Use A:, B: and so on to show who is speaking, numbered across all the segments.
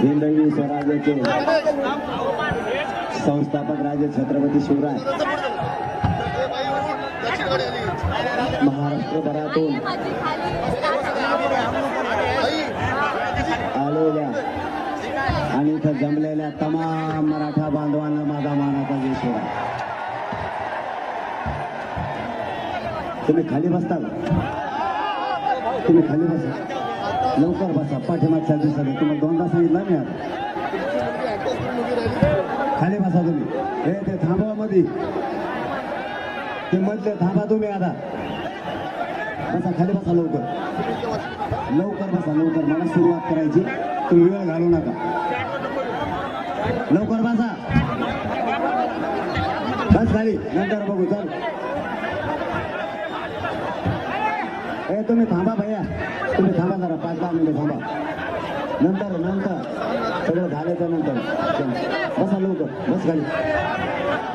A: हिंदवी स्वराज्याचे संस्थापक राजे छत्रपती शिवराय. महाराष्ट्रभरातून आलेल्या आणि इथं जमलेल्या तमाम मराठा बांधवांना माझा मानाचा जय तुम्ही खाली बसता तुम्ही खाली बसा. लवकर बसा. पाठीमागच्या दिवसाने तुम्हाला दोनदा सांगितलं मी आता खाली बसा तुम्ही. हे ते थांबवा मध्ये ते म्हटले थांबा तुम्ही आता. बसा खाली बसा लवकर. लवकर बसा लवकर. मला सुरुवात करायची. तुम्ही वेळ घालू नका. लवकर बसा. बस खाली. नंतर बघू चल. ए तुम्ही थांबा भैया. तुम्ही थांबा जरा पाच दहा मिनिटं थांबा. नंतर नंतर. सगळं झाल्याच्यानंतर. बसा लवकर. बस खाली.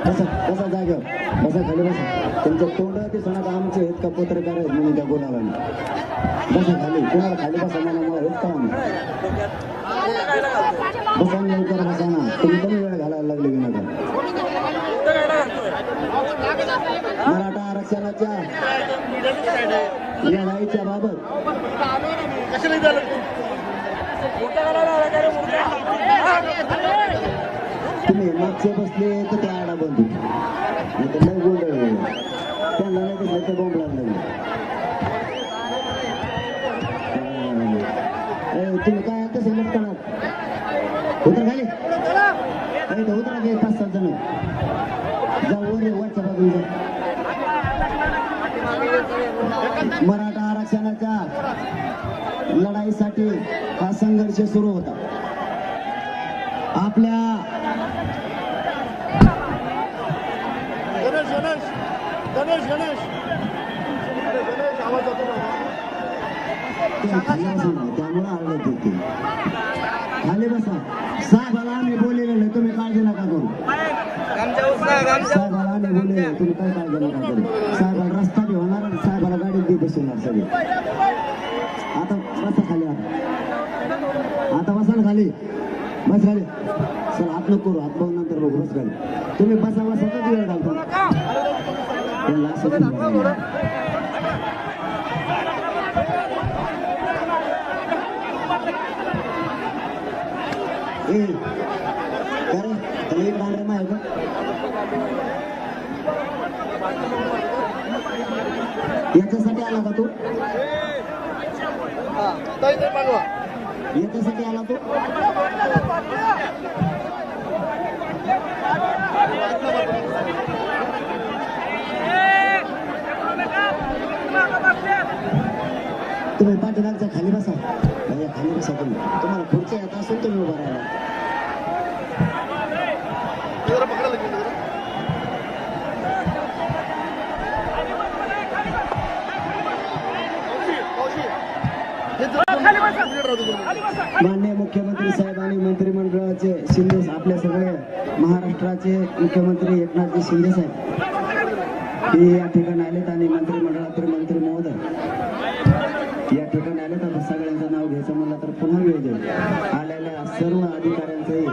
A: बसा बसा जागेवर. बसा खाली बसा. तुमचं तोंड ते सणात आमचे आहेत का पत्रकार आहेत म्हणून त्या बोलायला बसा खाली. कोणाला खाली बसा मला मला हेच का बसा लवकर बसा ना. तुम्ही कमी वेळ घालायला लागले विनाकारण मराठा आरक्षणाच्या लढाईच्या बाबत तुम्ही मागचे बसले तर त्या आडा बंद नाही तर गोंधळ त्यांना नाही दिसलं तर बॉम्ब लागला. तुम्ही काय आता लटकणार? उतर खाली. अरे उतरा की पाच सात जण जाऊ वर वरच्या बाजूला मराठा आरक्षणाच्या लढाईसाठी हा संघर्ष सुरू होता. आपल्या त्यामुळे आरडत होती खाली बसा. साहेबाला आम्ही बोललेलो नाही. तुम्ही काळजी नका करू. साहेबाला आम्ही बोललेलो तुम्ही काय काळजी नका करू साहेबाला रस्ता बी होणार आणि साहेबाला गाडीत बी सगळे आता बसा खाली आता. आता बसा ना खाली. बस खाली. सर आत नको करू. आत नंतर बघू बस खाली. तुम्ही बसा बसा. कधी वेळ घालतो? एक डांगरे माहिती याच्यासाठी आला का तू? याच्यासाठी आला तू? तुम्ही पाठीमागच्या खाली बसा. खाली बसा तुम्ही. तुम्हाला पुढच्या येत असेल तुम्ही उभा
B: राहिला मान्य
A: माननीय मुख्यमंत्री साहेब आणि मंत्रिमंडळाचे शिंदे आपले सगळे महाराष्ट्राचे मुख्यमंत्री एकनाथजी शिंदे साहेब. हे या ठिकाणी आलेत आणि मंत्रिमंडळातील मंत्री महोदय. या ठिकाणी आलेत. आता सगळ्यांचं नाव घ्यायचं म्हणलं तर पुन्हा वेळ देईल. आलेल्या सर्व अधिकाऱ्यांचंही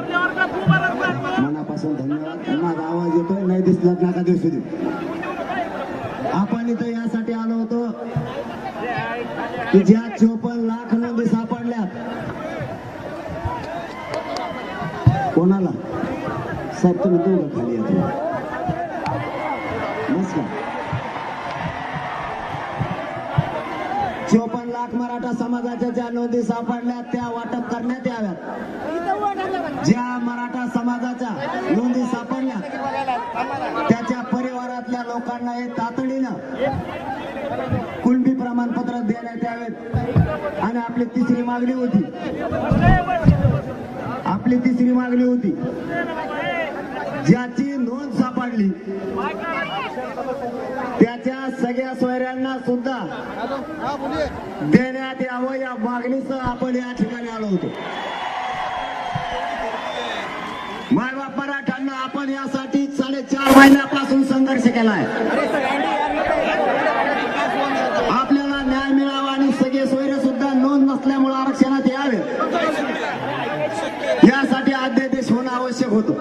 A: मनापासून धन्यवाद. माझा आवाज येतोय नाही दिसला नका दिवशी आपण इथं यासाठी आलो होतो की ज्या चोपन्न लाख नोंदी सापडल्यात कोणाला? साहेब तुम्ही दोघं खाली येतो नमस्कार चोपन्न लाख मराठा समाजाच्या ज्या नोंदी सापडल्या त्या वाटप करण्यात याव्यात. ज्या मराठा समाजाच्या नोंदी सापडल्या त्याच्या परिवारातल्या लोकांना हे तातडीनं कुणबी प्रमाणपत्र देण्यात यावेत. आणि आपली तिसरी मागणी होती. आपली तिसरी मागणी होती. ज्याची नोंद सापडली त्याच्या सगळ्या सोयऱ्यांना सुद्धा देण्यात यावं या मागणीसह आपण या ठिकाणी आलो होतो. मायबाप मराठ्यांना आपण यासाठी साडेचार महिन्यापासून संघर्ष केलाय. होतो.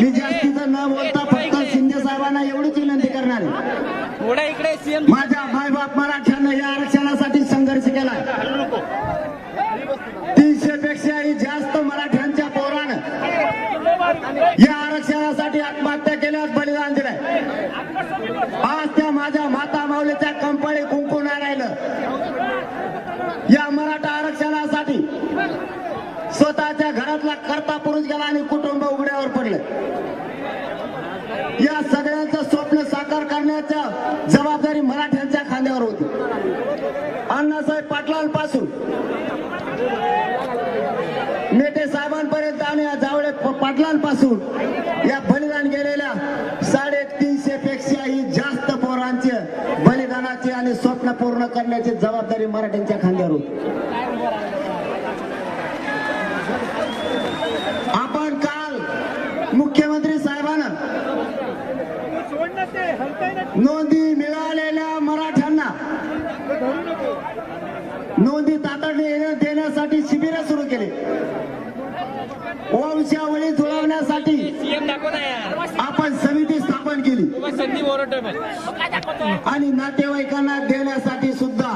A: मी जास्तीचं न बोलता फक्त शिंदे साहेबांना
C: एवढीच विनंती करणार
A: माझ्या मायबाप मला घरातला करता पुरुष गेला आणि कुटुंब उघड्यावर पडलं. या सगळ्यांचं स्वप्न साकार करण्याच्या जबाबदारी मराठ्यांच्या खांद्यावर होती. अण्णासाहेब पाटलांपासून. नेते साहेबांपर्यंत आणि या जावळे पाटलांपासून या बलिदान गेलेल्या साडेतीनशे पेक्षाही जास्त पोरांचे बलिदानाची आणि स्वप्न पूर्ण करण्याची जबाबदारी मराठ्यांच्या खांद्यावर होती आपण काल मुख्यमंत्री साहेबांना नोंदी मिळालेल्या मराठ्यांना नोंदी तातडीने देण्यासाठी शिबिर सुरू केले. वंशावळी जुळवण्यासाठी आपण समिती स्थापन केली. आणि नातेवाईकांना देण्यासाठी सुद्धा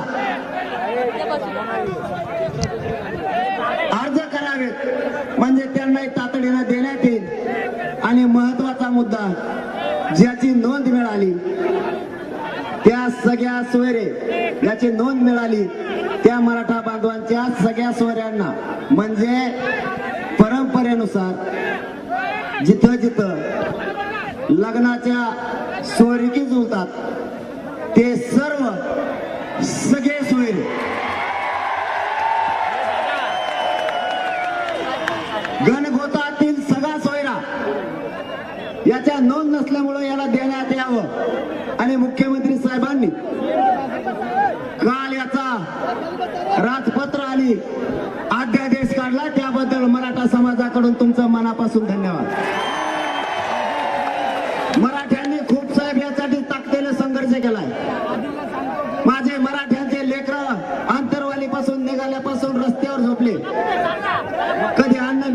A: अर्ज करावेत. म्हणजे त्यांनाही तातडीनं देण्यात येईल. आणि महत्त्वाचा मुद्दा ज्याची नोंद मिळाली त्या सगळ्या सोयरे याची नोंद मिळाली त्या मराठा बांधवांच्या सगळ्या सोयऱ्यांना. म्हणजे परंपरेनुसार जिथं जिथं लग्नाच्या सोयरिकी जुळतात ते सर्व सगळे सोयरे. गणगोतातील त्याच्या नोंद नसल्यामुळे याला देण्यात यावं. आणि मुख्यमंत्री साहेबांनी काल याचा राजपत्र आणि अध्यादेश काढला. त्याबद्दल मराठा समाजाकडून तुमचं मनापासून धन्यवाद. मराठ्यांनी खूप साहेब यासाठी ताकदीने संघर्ष केलाय माझे मराठ्यांचे लेकर अंतरवालीपासून निघाल्यापासून रस्त्यावर झोपले कधी अन्न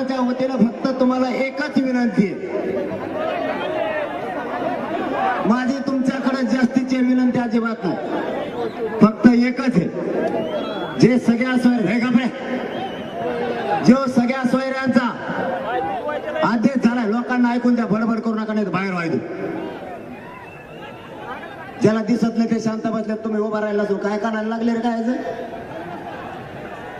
A: संघटनेच्या वतीनं फक्त तुम्हाला एकच विनंती आहे. माझी तुमच्याकडे जास्तीची विनंती अजिबात नाही. फक्त एकच आहे. जे सगळ्या सोयर हे जो सगळ्या सोयऱ्यांचा आदेश झालाय लोकांना ऐकून द्या बडबड करू नका नाही बाहेर व्हायचं ज्याला दिसत नाही ते शांत बसले तुम्ही उभा राहिला तो काय कानाला लागले रे काय याचं?
B: खाली बसवा खाली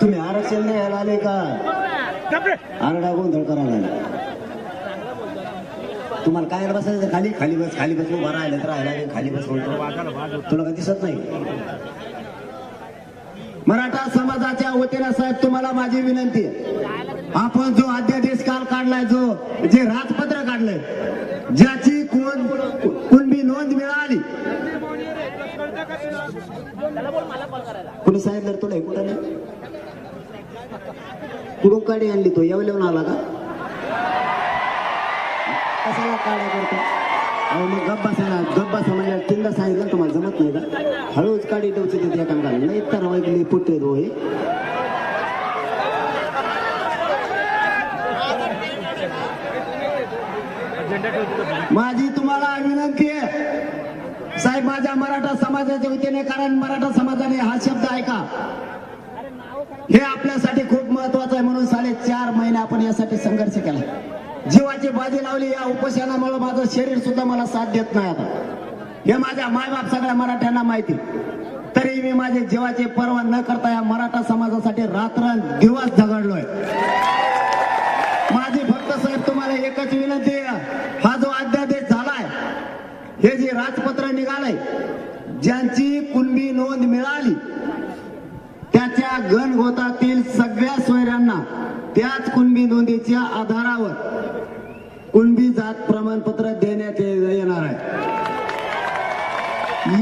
A: तुम्ही आरक्षण द्यायला आले का? आरडा गोंधळ करायला तुम्हाला काय बसायचं खाली खाली बस खाली बस उभा राहिलं तर राहिला खाली बस तुला काय दिसत नाही? मराठा समाजाच्या वतीनं साहेब तुम्हाला माझी विनंती आपण जो अध्यादेश काल काढलाय जो जे राजपत्र काढलंय ज्याची कोण कुणबी नोंद मिळाली कुणी सांगितलं तुला हे कुठं नाही कुठून काडी आणली तो? येवल्याहून आला का? कशाला काढा करतो? अहो मग गप्पा सांगा गप्पा बसा तीनदा सांगितलं तुम्हाला जमत नाही का? हळूच काडी ठेवची तिथे एकांकाला नाही तर वाईकली पुट्टे दो हो हे. माझी तुम्हाला विनंती आहे. साहेब माझ्या मराठा समाजाच्या वतीने कारण मराठा समाजाने हा शब्द ऐका. हे आपल्यासाठी खूप महत्वाचं आहे म्हणून साडेचार महिने आपण यासाठी संघर्ष केला. जीवाची बाजी लावली या उपोषणामुळे माझं शरीर सुद्धा मला साथ देत नाही आता. हे माझ्या मायबाप सगळ्या मराठ्यांना माहिती. तरी मी माझे जीवाचे पर्वा न करता या मराठा समाजासाठी रात्र दिवस झगडलोय माझी फक्त साहेब तुम्हाला एकच विनंती आहे हा जो अध्यादेश झालाय हे जे राजपत्र निघालंय ज्यांची कुणबी नोंद मिळाली त्याच्या गणगोतातील सगळ्या सोयऱ्यांना त्याच कुणबी नोंदीच्या आधारावर कुणबी जात प्रमाणपत्र देण्यात ये- येणार आहे.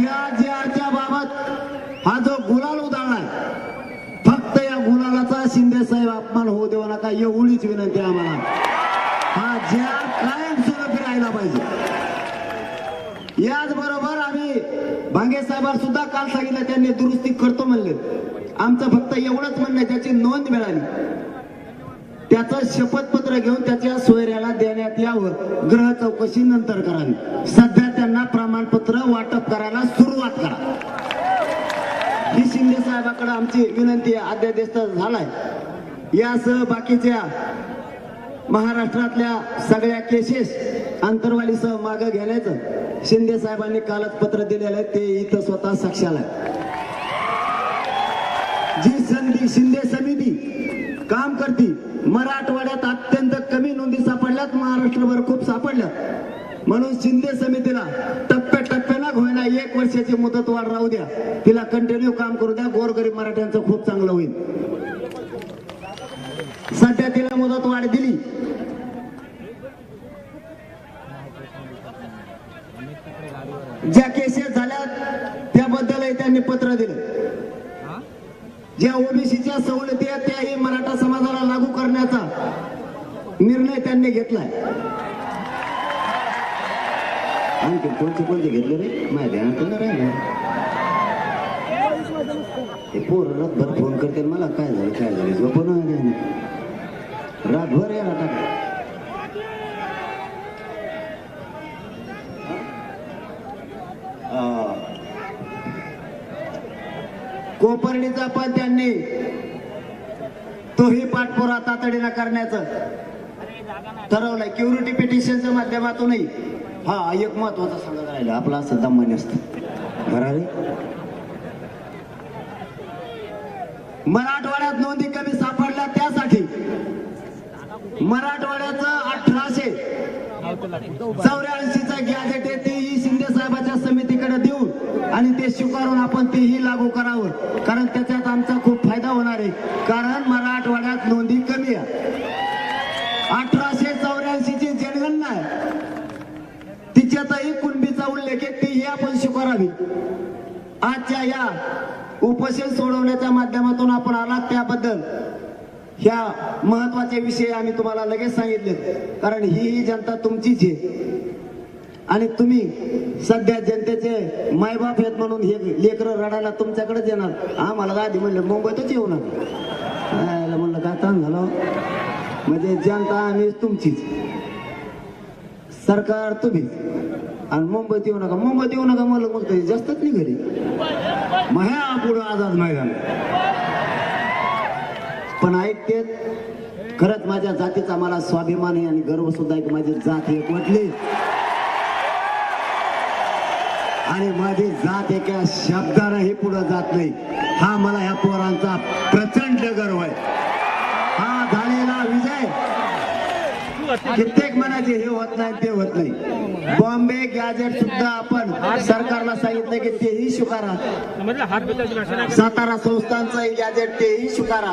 A: या जे आरच्या बाबत हा जो गुलाल उधळलाय फक्त या गुलालाचा शिंदे साहेब अपमान होऊ देऊ नका एवढीच विनंती आम्हाला हा ज्या कायम स्वरूपी राहिला पाहिजे याचबरोबर आम्ही भांगे साहेबांना सुद्धा काल सांगितलं त्यांनी दुरुस्ती करतो म्हणले. आमचं फक्त एवढंच म्हणणं आहे, त्याची नोंद मिळाली. त्याचं शपथपत्र घेऊन त्याच्या सोयऱ्याला देण्यात यावं. ग्रह चौकशी नंतर करावी. सध्या त्यांना प्रमाणपत्र वाटप करायला सुरुवात करा. ही शिंदे साहेबांकडे आमची विनंती आहे अध्यादेश झालाय. यासह बाकीच्या महाराष्ट्रातल्या सगळ्या केसेस अंतरवालीसह मागं घेण्याचं शिंदे साहेबांनी कालच पत्र दिलेलं आहे ते इथं स्वतः साक्षाला जी संधी शिंदे समिती काम करती मराठवाड्यात अत्यंत कमी नोंदी सापडल्यात महाराष्ट्रभर खूप सापडल्यात. म्हणून शिंदे समितीला टप्प्याटप्प्यानं होईना एक वर्षाची मुदत वाढ राहू द्या. तिला कंटिन्यू काम करू द्या गोरगरीब मराठ्यांचं खूप चांगलं होईल. सध्या तिला मुदत वाढ दिली. ज्या केसेस झाल्या त्याबद्दलही त्यांनी पत्र दिलं. ज्या ओबीसीच्या सवलती आहेत त्याही मराठा समाजाला लागू करण्याचा निर्णय त्यांनी घेतलाय. आणखी कोणते कोणते घेतले रे? ध्यानात नाही राहिलं. पोर रातभर फोन करते मला काय झालं काय झालं? देणार. रातभर या टाका कोपर्णीचा पण त्यांनी तोही पाठपुरा तातडीनं करण्याचं ठरवलंय. क्युरिटी पिटिशनच्या माध्यमातूनही. हा एक महत्त्वाचा सांगत राहिलं. आपला असं दमान्य असतं. बरं मराठवाड्यात नोंदी कमी सापडल्या त्यासाठी मराठवाड्याचं अठराशे चौऱ्याऐंशीचा गॅजेट आहे तेही शिंदे साहेबाच्या समितीकडे देऊन आणि ते स्वीकारून आपण तेही लागू करावं. कारण त्याच्यात आमचा खूप फायदा होणार आहे. कारण मराठवाड्यात नोंदी कमी आहे. अठराशे चौऱ्याऐंशी ची जनगणना आहे. तिच्यातही कुणबीचा उल्लेख आहे तेही आपण स्वीकारावी. आजच्या या उपोषण सोडवण्याच्या माध्यमातून आपण आलात त्याबद्दल. ह्या महत्त्वाचे विषय आम्ही तुम्हाला लगेच सांगितले कारण ही ही जनता तुमचीच आहे. आणि तुम्ही सध्या जनतेचे मायबाप आहेत म्हणून हे लेकरं रडायला तुमच्याकडेच येणार. आम्हाला आधी म्हणलं मुंबईतच येऊ नका. म्हणलं काय ताण झालं. म्हणजे जनता आम्ही तुमचीच. सरकार तुम्हीच. आणि मुंबईत येऊ नका. मुंबईत येऊ नका म्हणलं मग जास्तच नाही घरी मग ह्या पुढं आझाद मैदान. पण ऐकते खरंच माझ्या जातीचा मला स्वाभिमान आहे आणि गर्व सुद्धा आहे की माझी जात एकवटली आणि माझी जात एका शब्दानंही पुढे जात नाही. हा मला ह्या पोरांचा प्रचंड गर्व आहे. हा झालेला विजय. कित्येक म्हणायचे हे होत नाही ते होत नाही. बॉम्बे गॅजेट सुद्धा आपण सरकारला सांगितलं की तेही स्वीकारा. सातारा संस्थांचं गॅजेट तेही स्वीकारा.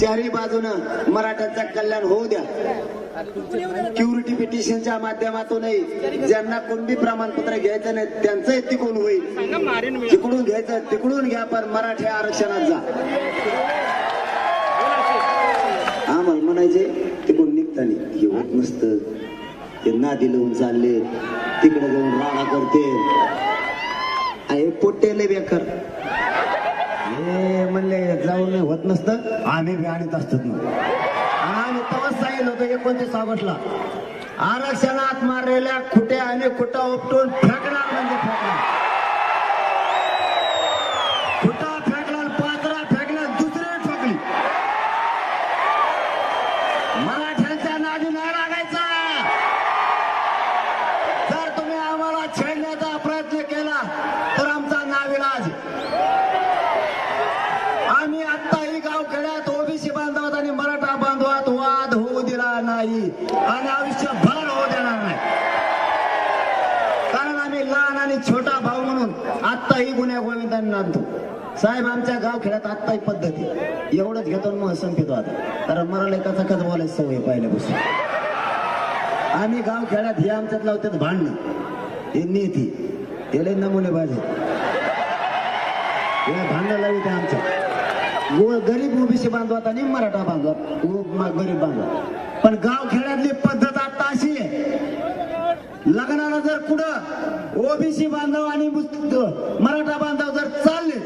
A: चारही बाजूनं मराठ्यांचं कल्याण होऊ द्या. क्युरिटी पिटिशनच्या माध्यमातूनही ज्यांना कुणबी प्रमाणपत्र घ्यायचं नाही त्यांचंही तिकडून होईल. तिकडून घ्यायचं तिकडून घ्या पण मराठी आरक्षणात जा. आम्हाला म्हणायचे निमित्ताने हे होत नसतं. ते नादी लावून चालले. तिकडे जाऊन राडा करते. आहे पोट्टेले बेकार. हे म्हणले जाऊन होत नसतं. आम्ही बी आणत असतात मग आणि आम्ही तेव्हाच सांगितलं होतं एकोणतीस ऑगस्टला आरक्षणात मारलेल्या खुट्या आणि खुटा उपटून फेकणार म्हणजे फेकणार. द्वंद्वात वाद होऊ दिला नाही आणि आयुष्यभर होऊ देणार नाही. कारण आम्ही लहान आणि छोटा भाऊ म्हणून आत्ताही गुन्ह्या गोविंदांनी नांदतो साहेब आमच्या गाव खेड्यात आत्ताही पद्धती एवढंच घेतो मग संपितो आता. कारण मला लेखाचा कच बोलायचं सवय पहिल्यापासून. आम्ही गाव खेड्यात हे आमच्यात लावतात भांडणं. हे नेती. याला लय नमुने पाहिजे हे लावते लावित आमच्या गरीब ओबीसी बांधवात आणि मराठा बांधवात गरीब बांधवात. पण गाव खेड्यातली पद्धत आता अशी आहे. लग्नाला जर कुठं ओबीसी बांधव आणि मराठा बांधव जर चालले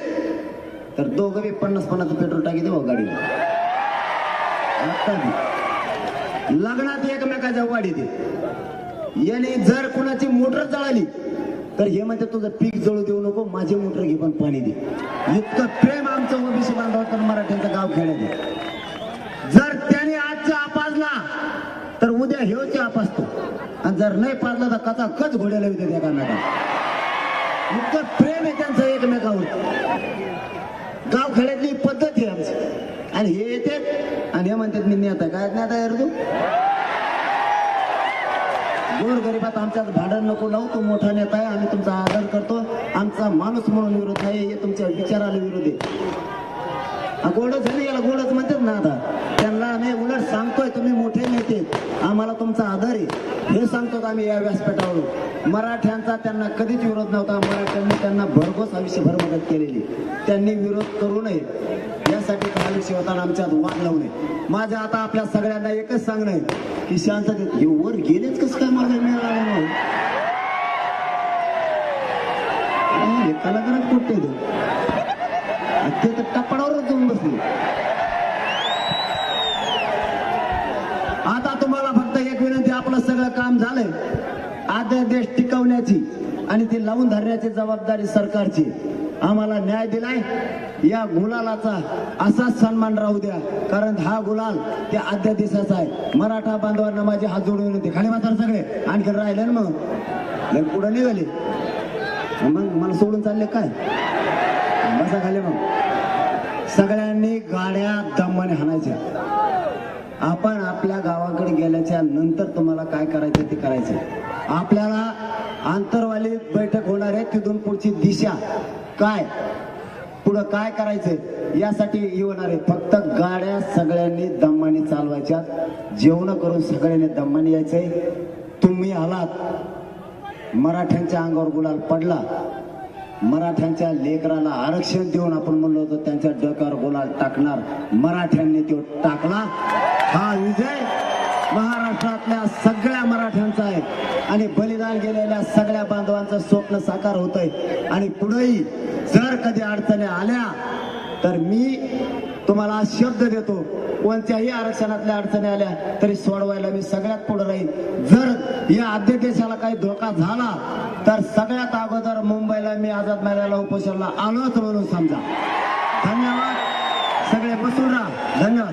A: तर दोघं बी पन्नास पन्नास पेट्रोल टाकी देऊ हो गाडीला. लग्नात एकमेकाच्या वाढीत दे याने जर कुणाची मोटर जळाली तर हे म्हणते तुझं पीक जळू देऊ नको माझी मोटर घे पण पाणी दे. इतकं प्रेम आमचं ओबीसी बांधव तर मराठ्यांचं गाव खेळत जर त्याने आजचा आपाजला तर उद्या ह्यो आपासतो आणि जर नाही पाजला तर कचा कच घोड्याला विद्या त्या कानाला इतकं प्रेम आहे त्यांचं एकमेकावर. गाव खेड्यातली पद्धत आहे आमची. आणि हे येते आणि हे म्हणतात मी नेता काय नेता यार तू? गोर गरीबात आमच्यात भांडण नको लावू तो मोठा नेता आहे आम्ही तुमचा आदर करतो. आमचा माणूस म्हणून विरोध आहे हे तुमच्या विचाराला विरोध. आहे गोडच आहे याला गोडच म्हणतात ना आता. त्यांना आम्ही उलट सांगतोय तुम्ही मोठे नेते. आम्हाला तुमचा आदर आहे. हे सांगतो आम्ही या व्यासपीठावर मराठ्यांचा त्यांना कधीच विरोध नव्हता. मराठ्यांनी त्यांना भरघोस आयुष्यभर मदत केलेली. त्यांनी विरोध करू नये. यासाठी खाली शिवताना आमच्यात वाद लावू नये. माझं आता आपल्या सगळ्यांना एकच सांगणं आहे की शांततेत हे वर गेलेच कसं काय मला मिळालं नाही हे कुठे ते तर टप्पडावरच जाऊन बसले. आता तुम्हाला फक्त एक विनंती आपलं सगळं काम झालंय. आद्य देश टिकवण्याची. आणि ती लावून धरण्याची जबाबदारी सरकारची. आम्हाला न्याय दिलाय. या गुलालाचा असाच सन्मान राहू द्या. कारण हा गुलाल त्या आद्य आहे. मराठा बांधवांना माझे हात जोडून विनंती. खाली मात्र सगळे. आणखी राहिले ना मग. पुढे निघाले. मग मला सोडून चालले काय? बसा खाली मग. सगळ्यांनी गाड्या दमाने हाणायच्या. आपण आपल्या गावाकडे गेल्याच्यानंतर तुम्हाला काय करायचं ते करायचं. आपल्याला आंतरवाली बैठक होणार आहे तिथून पुढची दिशा काय? पुढं काय करायचंय? यासाठी येणार आहे फक्त गाड्या सगळ्यांनी दमाने चालवायच्या. जेवण करून सगळ्यांनी दमाने यायचंय. तुम्ही आलात. मराठ्यांच्या अंगावर गुलाल पडला. मराठ्यांच्या लेकराला आरक्षण देऊन आपण म्हणलो होतो त्यांच्या डोक्यावर गुलाल टाकणार. मराठ्यांनी तो टाकला. हा विजय. महाराष्ट्रातल्या सगळ्या मराठ्यांचा आहे. आणि बलिदान गेलेल्या सगळ्या बांधवांचं स्वप्न साकार होत आहे आणि पुढेही जर कधी अडचणी आल्या तर मी तुम्हाला आज शब्द देतो कोणत्याही आरक्षणातल्या अडचणी आल्या तरी सोडवायला मी सगळ्यात पुढे राहील जर या आद्य काही धोका झाला तर सगळ्यात अगोदर मुंबईला मी आझाद मैदानाला उपोषणाला आलोच म्हणून समजा. धन्यवाद. सगळे बसून राहा. धन्यवाद.